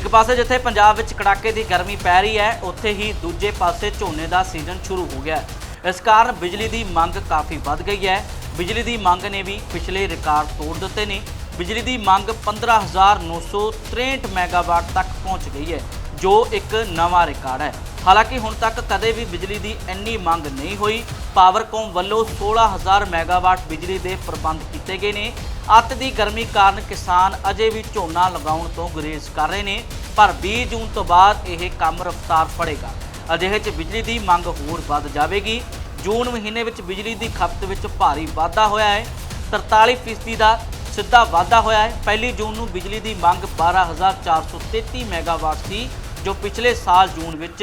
ਇੱਕ ਪਾਸੇ ਜਿੱਥੇ ਪੰਜਾਬ ਵਿੱਚ ਕੜਾਕੇ ਦੀ ਗਰਮੀ ਪੈ ਰਹੀ ਹੈ, ਉੱਥੇ ਹੀ ਦੂਜੇ ਪਾਸੇ ਝੋਨੇ ਦਾ ਸੀਜ਼ਨ ਸ਼ੁਰੂ ਹੋ ਗਿਆ ਇਸ ਕਾਰਨ ਬਿਜਲੀ ਦੀ ਮੰਗ ਕਾਫੀ ਵੱਧ ਗਈ ਹੈ। ਬਿਜਲੀ ਦੀ ਮੰਗ ਨੇ ਵੀ ਪਿਛਲੇ ਰਿਕਾਰਡ ਤੋੜ ਦਿੱਤੇ ਨੇ। ਬਿਜਲੀ ਦੀ ਮੰਗ 15963 ਮੈਗਾਵਾਟ ਤੱਕ ਪਹੁੰਚ ਗਈ ਹੈ, ਜੋ ਇੱਕ ਨਵਾਂ ਰਿਕਾਰਡ ਹੈ। ਹਾਲਾਂਕਿ ਹੁਣ ਤੱਕ ਕਦੇ ਵੀ ਬਿਜਲੀ ਦੀ ਇੰਨੀ ਮੰਗ ਨਹੀਂ ਹੋਈ। ਪਾਵਰਕੌਮ ਵੱਲੋਂ 16000 ਮੈਗਾਵਾਟ ਬਿਜਲੀ ਦੇ ਪ੍ਰਬੰਧ ਕੀਤੇ ਗਏ ਨੇ। ਅੱਤ ਦੀ ਗਰਮੀ ਕਾਰਨ ਕਿਸਾਨ ਅਜੇ ਵੀ ਝੋਨਾ ਲਗਾਉਣ ਤੋਂ ਗੁਰੇਜ਼ ਕਰ ਰਹੇ ਨੇ, ਪਰ 20 ਜੂਨ ਤੋਂ ਬਾਅਦ ਇਹ ਕੰਮ ਰਫ਼ਤਾਰ ਫੜੇਗਾ। ਅਜਿਹੇ 'ਚ ਬਿਜਲੀ ਦੀ ਮੰਗ ਹੋਰ ਵੱਧ ਜਾਵੇਗੀ। ਜੂਨ ਮਹੀਨੇ ਵਿੱਚ ਬਿਜਲੀ ਦੀ ਖਪਤ ਵਿੱਚ ਭਾਰੀ ਵਾਧਾ ਹੋਇਆ ਹੈ। 43% ਦਾ ਸਿੱਧਾ ਵਾਧਾ ਹੋਇਆ ਹੈ। ਪਹਿਲੀ ਜੂਨ ਨੂੰ ਬਿਜਲੀ ਦੀ ਮੰਗ 12433 ਮੈਗਾਵਾਟ ਸੀ, ਜੋ ਪਿਛਲੇ ਸਾਲ ਜੂਨ ਵਿੱਚ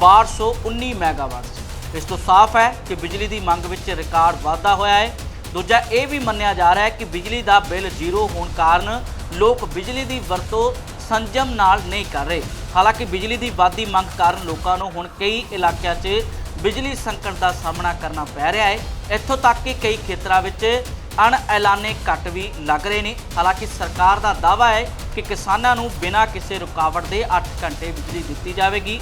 1219 ਮੈਗਾਵਾਟ ਸੀ। ਇਸ ਤੋਂ ਸਾਫ਼ ਹੈ ਕਿ ਬਿਜਲੀ ਦੀ ਮੰਗ ਵਿੱਚ ਰਿਕਾਰਡ ਵਾਧਾ ਹੋਇਆ ਹੈ। ਦੂਜਾ ਇਹ ਵੀ ਮੰਨਿਆ ਜਾ ਰਿਹਾ ਹੈ ਕਿ ਬਿਜਲੀ ਦਾ ਬਿੱਲ ਜ਼ੀਰੋ ਹੋਣ ਕਾਰਨ ਲੋਕ ਬਿਜਲੀ ਦੀ ਵਰਤੋਂ ਸੰਜਮ ਨਾਲ ਨਹੀਂ ਕਰ ਰਹੇ। ਹਾਲਾਂਕਿ ਬਿਜਲੀ ਦੀ ਵਾਧੀ ਮੰਗ ਕਾਰਨ ਲੋਕਾਂ ਨੂੰ ਹੁਣ ਕਈ ਇਲਾਕਿਆਂ 'ਚ ਬਿਜਲੀ ਸੰਕਟ ਦਾ ਸਾਹਮਣਾ ਕਰਨਾ ਪੈ ਰਿਹਾ ਹੈ। ਇੱਥੋਂ ਤੱਕ ਕਿ ਕਈ ਖੇਤਰਾਂ ਵਿੱਚ ਅਣ ਐਲਾਨੇ ਕੱਟ ਵੀ ਲੱਗ ਰਹੇ ਨੇ। ਹਾਲਾਂਕਿ ਸਰਕਾਰ ਦਾ ਦਾਅਵਾ ਹੈ ਕਿ ਕਿਸਾਨਾਂ ਨੂੰ ਬਿਨਾਂ ਕਿਸੇ ਰੁਕਾਵਟ ਦੇ 8 ਘੰਟੇ ਬਿਜਲੀ ਦਿੱਤੀ ਜਾਵੇਗੀ।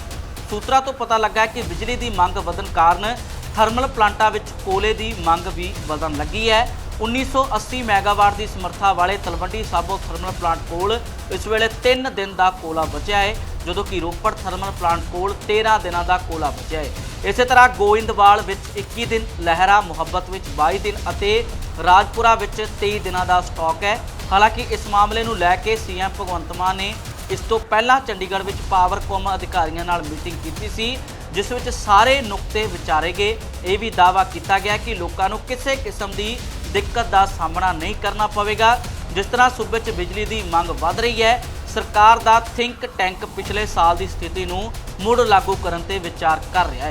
ਸੂਤਰਾਂ ਤੋਂ ਪਤਾ ਲੱਗਾ ਕਿ ਬਿਜਲੀ ਦੀ ਮੰਗ ਵਧਣ ਕਾਰਨ ਥਰਮਲ ਪਲਾਂਟਾਂ ਵਿੱਚ ਕੋਲੇ ਦੀ ਮੰਗ ਵੀ ਵਧਣ ਲੱਗੀ ਹੈ। 1980 ਮੈਗਾਵਾਟ ਦੀ ਸਮਰੱਥਾ ਵਾਲੇ ਤਲਵੰਡੀ ਸਾਬੋ ਥਰਮਲ ਪਲਾਂਟ ਕੋਲ ਇਸ ਵੇਲੇ 3 ਦਿਨ ਦਾ ਕੋਲਾ ਬਚਿਆ ਹੈ, ਜਦੋਂ ਕਿ ਰੋਪੜ ਥਰਮਲ ਪਲਾਂਟ ਕੋਲ 13 ਦਿਨਾਂ ਦਾ ਕੋਲਾ ਬਚਿਆ ਹੈ। ਇਸੇ ਤਰ੍ਹਾਂ ਗੋਇੰਦਵਾਲ ਵਿੱਚ 21 ਦਿਨ, ਲਹਿਰਾ ਮੁਹੱਬਤ ਵਿੱਚ 22 ਦਿਨ ਅਤੇ ਰਾਜਪੁਰਾ ਵਿੱਚ 23 ਦਿਨਾਂ ਦਾ ਸਟਾਕ ਹੈ। ਹਾਲਾਂਕਿ ਇਸ ਮਾਮਲੇ ਨੂੰ ਲੈ ਕੇ ਸੀਐਮ ਭਗਵੰਤ ਮਾਨ ਨੇ ਇਸ ਤੋਂ ਪਹਿਲਾਂ ਚੰਡੀਗੜ੍ਹ ਵਿੱਚ ਪਾਵਰਕੌਮ ਅਧਿਕਾਰੀਆਂ ਨਾਲ ਮੀਟਿੰਗ ਕੀਤੀ ਸੀ। ਜਿਸ ਵਿੱਚ ਸਾਰੇ ਨੁਕਤੇ ਵਿਚਾਰੇ ਗਏ। ਇਹ ਵੀ ਦਾਅਵਾ ਕੀਤਾ ਗਿਆ ਕਿ ਲੋਕਾਂ ਨੂੰ ਕਿਸੇ ਕਿਸਮ ਦੀ ਦਿੱਕਤ ਦਾ ਸਾਹਮਣਾ ਨਹੀਂ ਕਰਨਾ ਪਵੇਗਾ। ਜਿਸ ਤਰ੍ਹਾਂ ਸੂਬੇ 'ਚ ਬਿਜਲੀ ਦੀ ਮੰਗ ਵੱਧ ਰਹੀ ਹੈ, ਸਰਕਾਰ ਦਾ ਥਿੰਕ ਟੈਂਕ ਪਿਛਲੇ ਸਾਲ ਦੀ ਸਥਿਤੀ ਨੂੰ ਮੁੜ ਲਾਗੂ ਕਰਨ ਤੇ ਵਿਚਾਰ ਕਰ ਰਿਹਾ ਹੈ।